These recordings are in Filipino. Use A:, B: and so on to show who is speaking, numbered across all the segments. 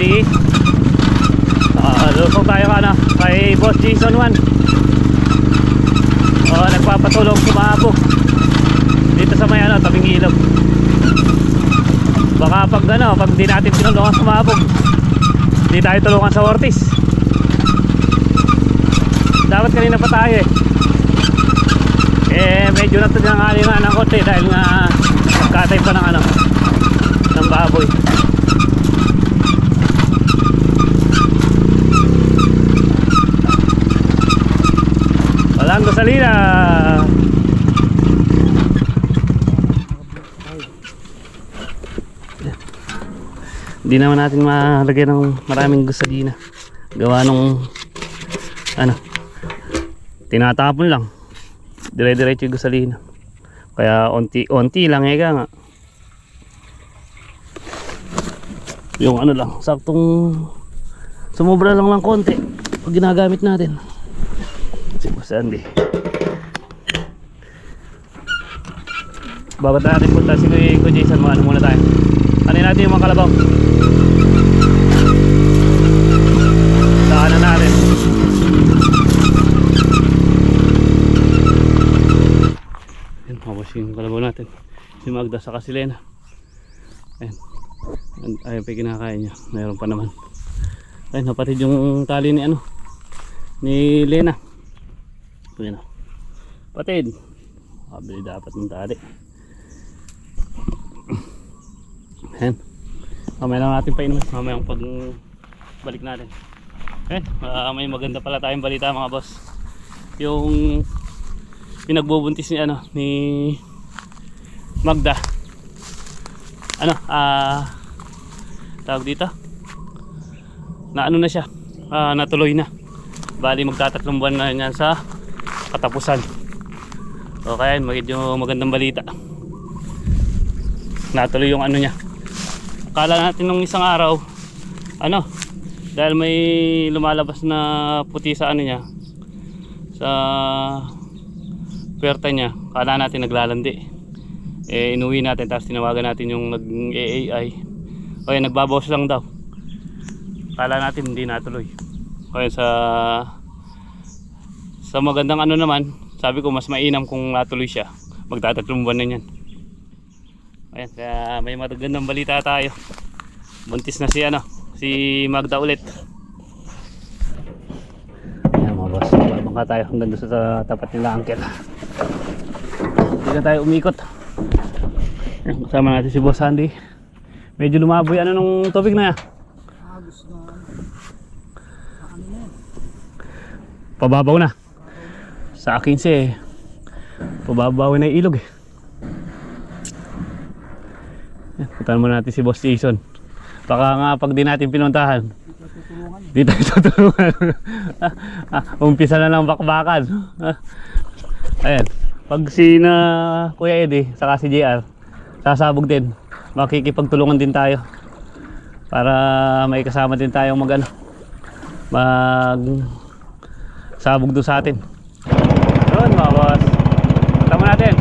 A: Boss Andy. Ah, lusok tayo ka ano, kay Boss Jason 1. Oh, nagpapatulong sumabog dito sa may ano, tabing ilog. Baka pag ano, pag di natin tinulungan sumabog, hindi tayo tulungan sa Ortiz. Dapat kanina pa tayo eh. Eh, medyo natadyangali nga ng konti dahil nga katay pa ng ano, ng baboy. Walang gasolina. Hindi naman natin malagay ng maraming gasolina. Gawa nung ano, tinatapon lang. Dire-diretso yung gasolina. Kaya onti-onti lang ega nga. Yung ano lang, saktong sumobra lang ng konti pag ginagamit natin. Si Boss Andy. Babat na natin punta si Kuya Jason, mga ano muna tayo. Ano natin yung mga kalabaw? Daanan natin. Yan, tapos yung kalabaw natin. Si Magda sa Kasilena. Ayan. Ayan, pa kinakain niya. Mayroon pa naman. Ayun, napatid yung tali ni ano. Ni Lena. Ayan o. Patid. Kabili dapat ng tali. Ayan. Mamaya lang natin painumin. Mamaya ang pag balik natin. Ayan. ah, may maganda pala tayong balita mga boss. Yung pinagbubuntis ni ano ni Magda. Ano? Ah tawag dito? Na ano na siya? Ah, natuloy na. Bali magtatatlong buwan na yan sa katapusan. O kaya medyo magandang balita. Natuloy yung ano niya. Akala natin nung isang araw, ano, dahil may lumalabas na puti sa ano niya, sa puwerta niya, akala natin naglalandi. Eh, inuwi natin, tapos tinawagan natin yung nag-AAI. O yan, nagbabawas lang daw. Akala natin hindi natuloy. O yan, sa sa magandang ano naman, sabi ko mas mainam kung natuloy siya. Magtatatlong buwan na yan. Ayan, kaya may magandang balita tayo. Buntis na si ano, si Magda ulit. Ayan mga boss, babangka tayo hanggang doon sa tapat nila uncle. Hindi na tayo umikot. Kasama natin si Boss Andy. Medyo lumaboy ano nung tubig na yan. Pababaw na. Sa akin si eh. Pababaw na ilog eh. Puntahan muna natin si Boss Jason. Baka nga pag di natin pinuntahan. Di tayo tutulungan. ah, ah, umpisa na lang bakbakan. Ah, ayan. Pag si na Kuya Eddie, saka si JR, sasabog din. Makikipagtulungan din tayo. Para may kasama din tayong mag ano, mag sabog doon sa atin. Yun mga boss. Tama natin.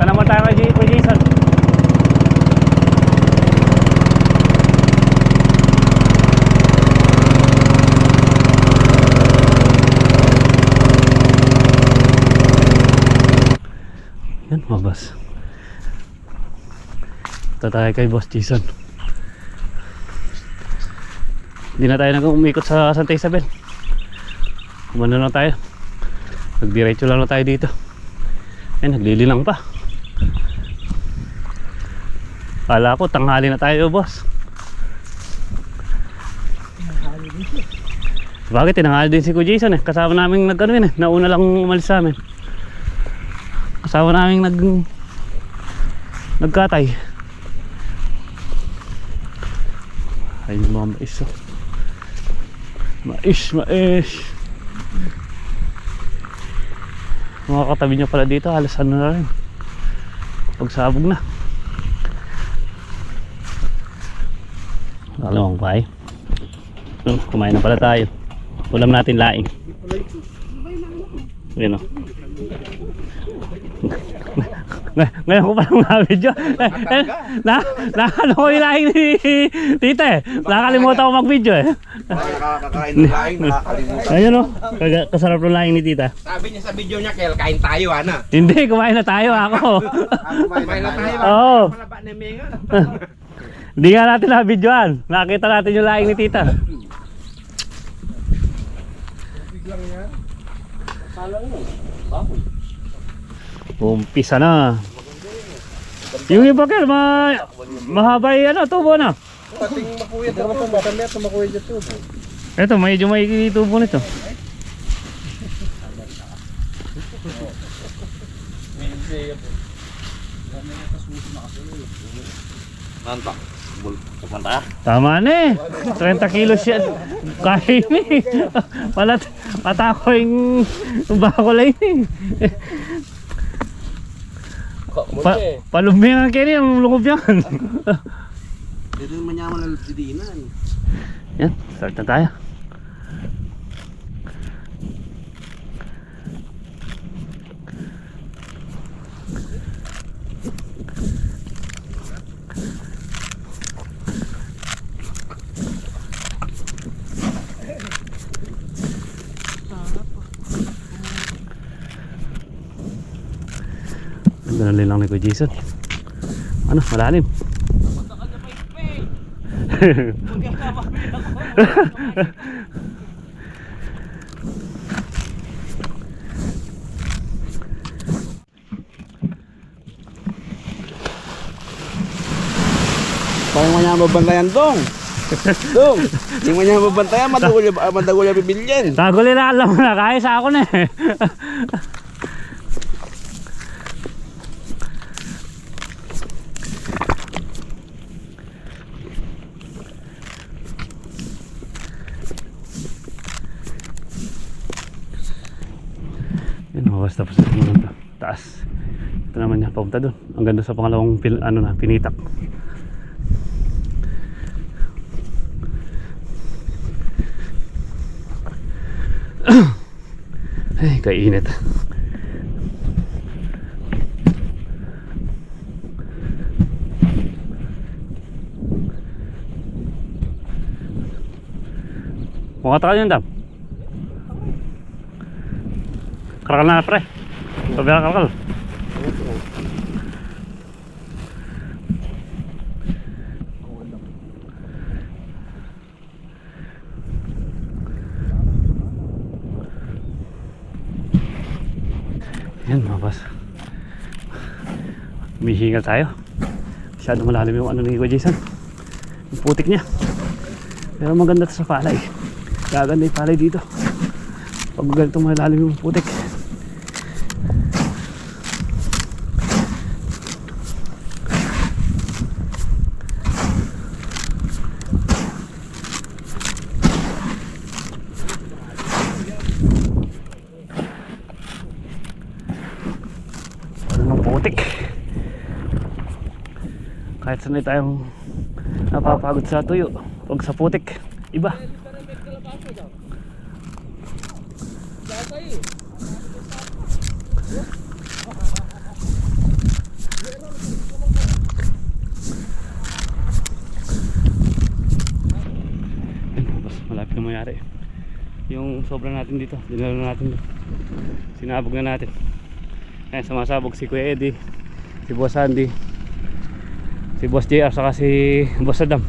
A: Sana mo tayo kay J- kay Jason. Yan mga boss. Ito tayo kay Boss Jason. Hindi na tayo nag-umikot sa Santa Isabel. Kumano na tayo. Nagdiretso lang na tayo dito. Ay, naglililang pa. Kala ko, tanghali na tayo, boss. Bakit? Tinanghali din si Kuya Jason eh. Kasama namin nag ano yun eh. Nauna lang umalis sa amin. Kasama namin nag nagkatay. hay mga mais oh. Ah. mais mais mga katabi nyo pala dito halos ano na rin. Pagsabog na. Alamang pa eh hmm, no, kumain na pala tayo. Ulam natin laing. Yun o oh. Ngay- Ngayon ko palang na-video. na, na, ano ko yung laing ni tita eh. Nakakalimutan ko mag-video eh.
B: Nakakakain ng laing, nakakalimutan.
A: Ayun o. Kaga- Kasarap ng laing ni tita.
B: Sabi niya sa video niya, Kel, kain tayo, ana.
A: Hindi, kumain na tayo ako.
B: Kumain na tayo.
A: Oo.
B: Malaba na.
A: Hindi nga natin na-videoan. Nakita natin yung laing ni tita. Umpisa na. Yung iba kel, ma mahaba yung ano, tubo na.
B: Pating makuyat pa, matanda at makuyat ito.
A: Ito, medyo may tubo nito.
B: Nanta. Kumanta.
A: Tama na eh. 30 kilos yan. Kaya ni. Wala, patako yung bakulay ni. Pa, palumbing ang kini, ang lungkop yan.
B: Dito naman niya man si Dinan.
A: yan, start na tayo. Na lang ni Kuya Jason. Ano, malalim.
B: Parang mo niya mabantayan dong. Dong, hindi mo niya mabantayan, madagol niya, madagol niya bibilyan.
A: Tago nila alam mo na, kaya sa ako na eh. Mawas tapos to. Taas. Ito naman niya, papunta doon. Ang ganda sa pangalawang pil, ano na, pinitak. Ay, kainit. Mukha tayo yun, Dam. Karakal na, pre. Ka karakal. Yan mga boss. Humihingal tayo. Masyado malalim yung ano ni Kuya Jason. Yung putik niya. Pero maganda to sa palay. Gaganda yung palay dito. Pag ganito malalim yung putik. Ano ng putik. Kahit sanay tayong napapagod sa tuyo. Pag sa putik, iba. Malapit na mayari. Yung sobra natin dito, dinala na natin. Sinabog na natin. Ayan, sumasabog si Kuya Eddie, si Boss Andy, si Boss JR, saka si Boss Adam.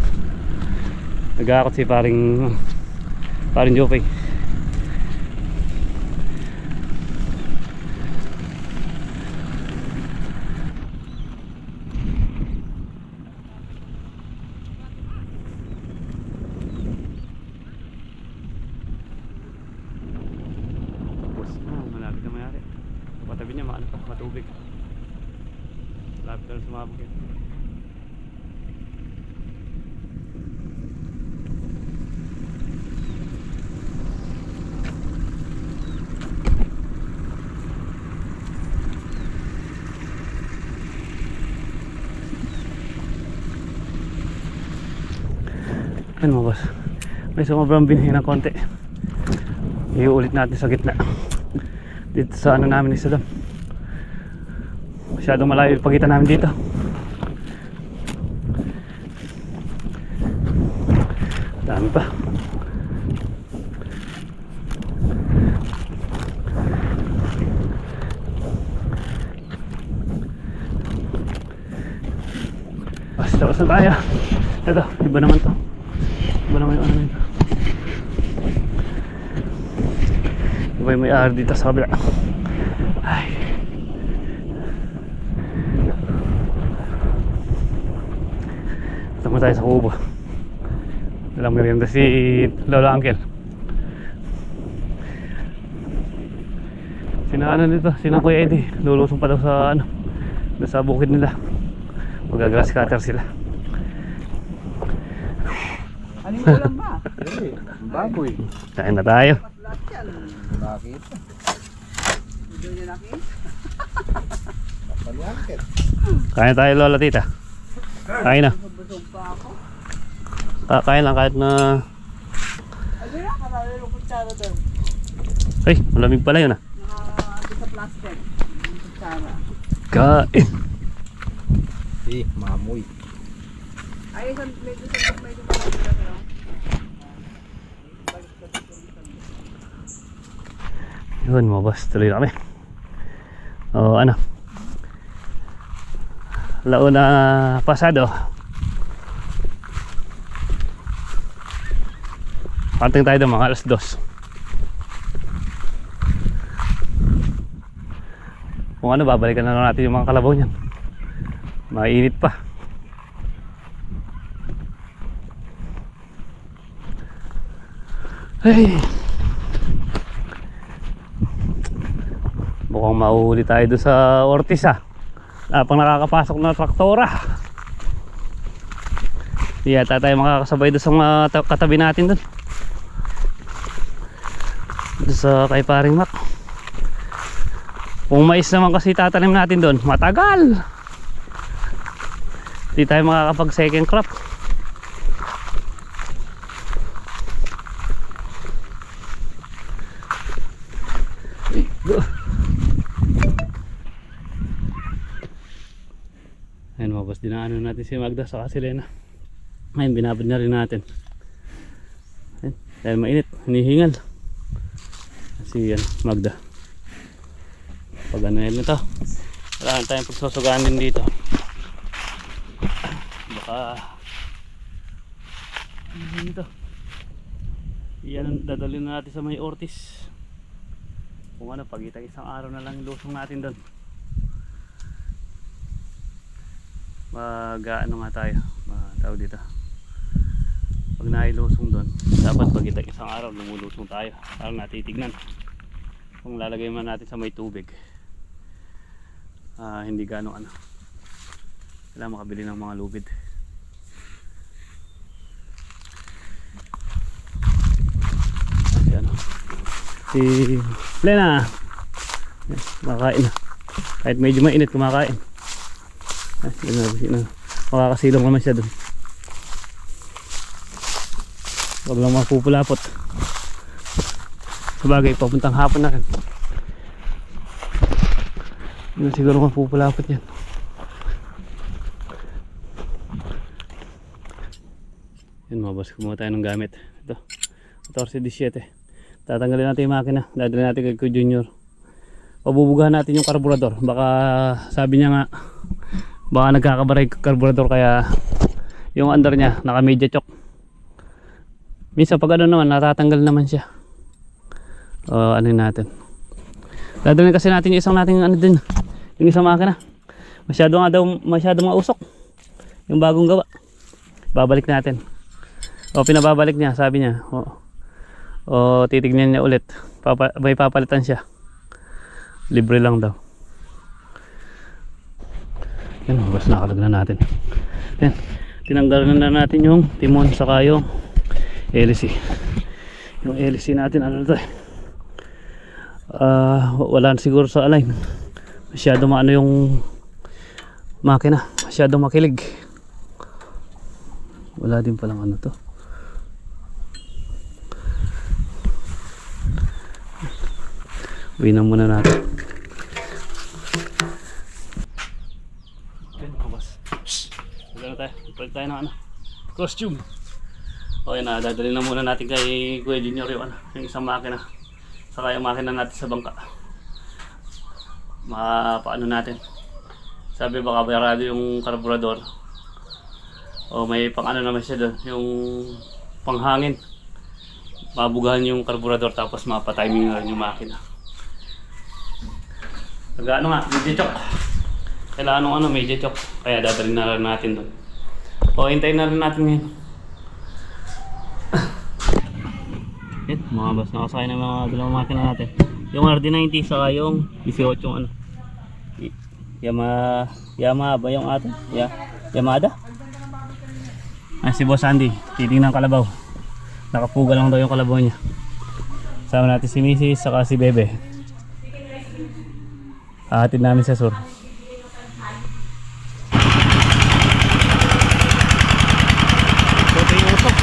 A: Nag-aakot si paring paring Jopay. Tapos na, malapit na mayari. Patabi niya, maano pa, matubig. Malapit na sumabog yan. Yan mga boss. May sumabang binhi ng konti. Iuulit natin sa gitna. Dito sa ano namin isa doon. Masyadong malayo pagitan namin dito. Dami pa. Basta tapos na tayo. Ito, iba naman to. Iba naman yung ano nito. Yung ar dito sa kabila. Ay. Tama tayo sa kubo. Walang merienda si Lolo Uncle. Sina ano nito, sina Kuya Eddie. Lulusong pa daw sa ano, sa bukid nila. Magagrass cutter sila.
B: Ano yung ulam ba? Baboy.
A: Kain na tayo.
B: Bakit? Hindi niya nakit. Paluangkit.
A: Kain tayo Lola Tita. Kain na.
B: Busog pa ako.
A: Kakain lang kahit na...
B: Ano yan? Karami yung kutsara doon.
A: Ay, malamig pala yun ah.
B: Naka sa plastic. Yung kutsara.
A: Kain.
B: Eh, mamoy. Ay, isang medyo sa medyo pa
A: Yun, mga boss. Tuloy na kami. O, ano? Launa pasado. Panting tayo doon mga alas dos. Kung ano, babalikan na natin yung mga kalabaw niyan. Mainit pa. Hey! Mukhang mauhuli tayo doon sa Ortiz ah. Ah, pang nakakapasok na traktora. Hindi yata tayo makakasabay doon sa mga ta- katabi natin doon. Doon sa kay paring Mac. Kung mais naman kasi tatanim natin doon, matagal. Hindi tayo makakapag second crop. Ayun mga boss, dinaanan natin si Magda sa si Lena. Ngayon, binabad na rin natin. Ayun, dahil mainit, hinihingal. Si yan, Magda. Pag ano yun ito, wala na tayong pagsusugaan din dito. Baka, ano yun ito? Yan dadalhin na natin sa may Ortiz. Kung ano, pag isang araw na lang lusong natin doon. Mag ano nga tayo tawag dito. Pag nailusong doon dapat pag ita- isang araw lumulusong tayo. Para natitignan. Kung lalagay man natin sa may tubig ah, hindi gano'ng ano kailangan makabili ng mga lubid. Si ano si Lena Yan, kumakain. Na kahit medyo mainit kumakain ay, yun na, yun na. Makakasilong naman siya dun. Huwag lang mapupulapot. Sabagay, papuntang hapon na rin. Yun siguro mapupulapot yan. Yun mga boss, kumuha tayo ng gamit. Ito, 14-17. Tatanggalin natin yung makina. Dadalhin natin kay Junior. Pabubugahan natin yung karburador. Baka sabi niya nga, baka nagkakabaray carburetor kaya yung under niya naka media chock minsan pag ano naman natatanggal naman siya. O ano natin. Dadalhin kasi natin yung isang nating ano din yung isang makina. Masyado nga daw masyado mausok yung bagong gawa. Babalik natin. O pinababalik niya sabi niya o, o titignan niya ulit. Papa, may papalitan siya. Libre lang daw yan, bas nakalag na natin. Yan, tinanggal na natin yung timon saka yung LC. Yung LC natin, ano to eh. Uh, wala siguro sa align. Masyado maano yung makina. Masyado makilig. Wala din palang ano to. Uwi muna natin. Na tayo. Ng ano. Costume. Okay na, dadali na muna natin kay Kuya Junior yung ano, yung isang makina. Saka yung makina natin sa bangka. Mapaano natin. Sabi baka bayarado yung karburador. O may pang ano naman siya doon, yung panghangin. Mabugahan yung karburador tapos mapatiming na rin yung makina. Nag ano nga, medyo chok. Kailangan ng ano, medyo chok. Kaya dadalhin na natin doon. O, hintayin na rin natin ngayon. Yan, mga boss, nakasakay ng mga dalawang makina natin. Yung RD90 saka yung 18 yung ano. Yama, Yama ba yung atin? Ya, Yamada? Ah, si Boss Andy, titingnan ng kalabaw. Nakapuga lang daw yung kalabaw niya. Sama natin si Mrs. saka si Bebe. Hahatid namin sa sur. Ito yung usok.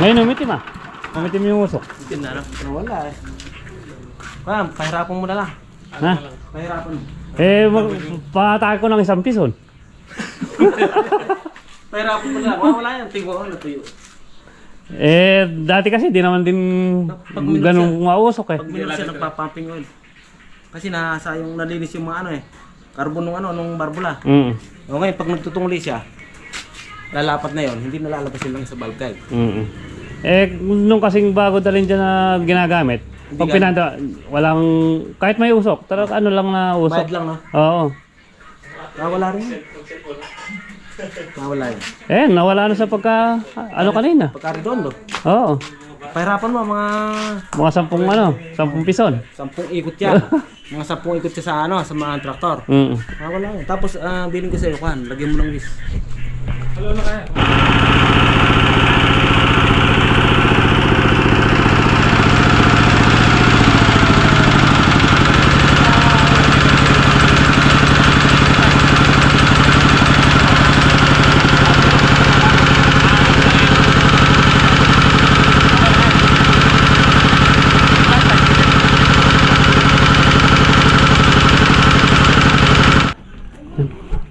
A: Ngayon umitim ah. Umitim yung usok.
B: Itim na, no? Wala eh. Ma'am, pahirapan mo na lang.
A: Ha?
B: Pahirapan mo.
A: Eh, mag- patake ko ng isang pison.
B: Pahirapan mo na lang. Wala, wala yan. Tingnan ko, natuyo.
A: Eh, dati kasi di naman din
B: Pag minum
A: ganun mausok eh.
B: Pag minum siya, nagpapumping oil. Kasi nasa yung nalinis yung mga ano eh. Carbon nung ano, nung barbula.
A: Mm.
B: O ngayon, pag nagtutungli siya, lalapat na yon hindi nalalabas yun lang sa bulb guide.
A: Mm. Eh, nung kasing bago dalhin dyan na ginagamit, pag
B: Hindi
A: pinanda, walang, kahit may usok, talaga ano lang na usok.
B: Bayad lang, no?
A: Oo.
B: Nawala rin yun. Nawala yun.
A: Eh, nawala na sa pagka, ano kanina.
B: Pagka-redondo,
A: Oo.
B: pahirapan mo mga
A: Mga sampung ano, sampung pison.
B: sampung ikot yan. mga sampung ikot siya sa ano, sa mga traktor.
A: Mm.
B: Nawala yun. Tapos, ah, bilhin ko sa'yo, Juan, lagyan mo ng list.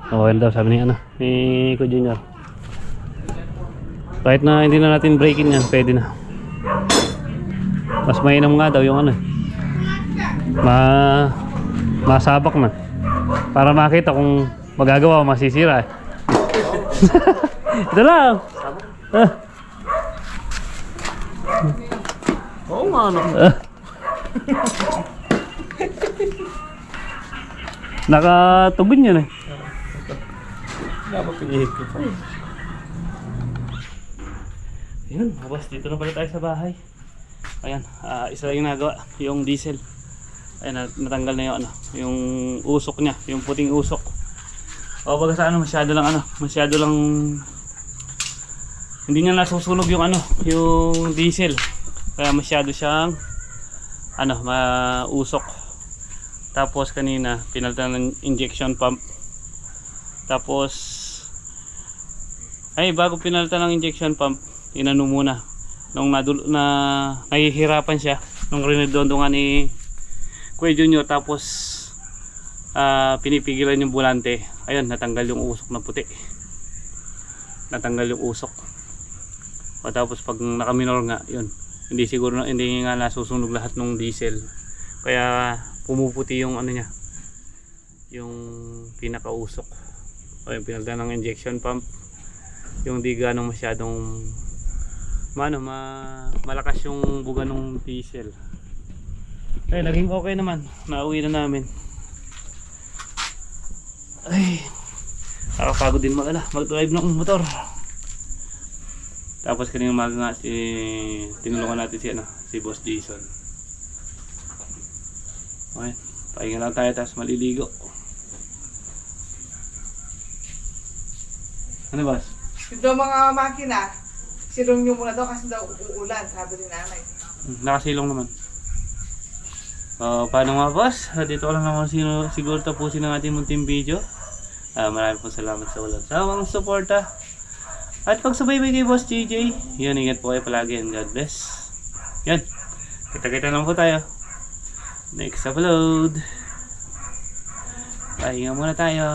A: Okay na daw, sabi ni ano, ni. Kahit na hindi na natin breaking yan, pwede na. Mas mainam nga daw yung ano eh. Ma masabak na. Para makita kung magagawa o masisira eh. Ito lang. Ah,
B: Oo nga, ano.
A: ah. Nakatugon yan eh.
B: Dapat pinihit ko pa.
A: Yun, boss, dito na pala tayo sa bahay. Ayan, ah, isa lang yung nagawa, yung diesel. Ayan, nat- natanggal na yung ano, yung usok niya, yung puting usok. O baga sa ano, masyado lang ano, masyado lang hindi niya nasusunog yung ano, yung diesel. Kaya masyado siyang ano, mausok. Tapos kanina, pinalitan ng injection pump. Tapos ay, bago pinalitan ng injection pump, inano muna. nung nadul na nahihirapan siya nung rinidondongan ni Kuya Junior tapos ah, pinipigilan yung bulante ayun natanggal yung usok na puti. Natanggal yung usok. O tapos pag nakaminor nga yun. Hindi siguro hindi nga nasusunog lahat ng diesel. Kaya pumuputi yung ano niya yung pinakausok. O yung pinagdan ng injection pump. Yung di ganong masyadong mano ma malakas yung buga ng diesel. Ay naging okay naman. Nauwi na namin. Ay nakapagod din mag, ala, mag-drive ng motor. Tapos kanina umaga nga si tinulungan natin si ano si Boss Jason. Okay pahinga lang tayo tapos maliligo. Ano boss?
C: Yung mga makina, silong nyo muna daw kasi daw uulan, sabi ni nanay.
A: Hmm, Nakasilong naman. So, paano nga boss? Ah, Dito ko lang naman sino, siguro tapusin ang ating munting video. Ah, maraming po salamat sa walang sawang suporta. At pagsubaybay kay Boss JJ. Yan, ingat po kayo palagi and God bless. Yan. Kita-kita lang po tayo. Next upload. Pahinga muna tayo.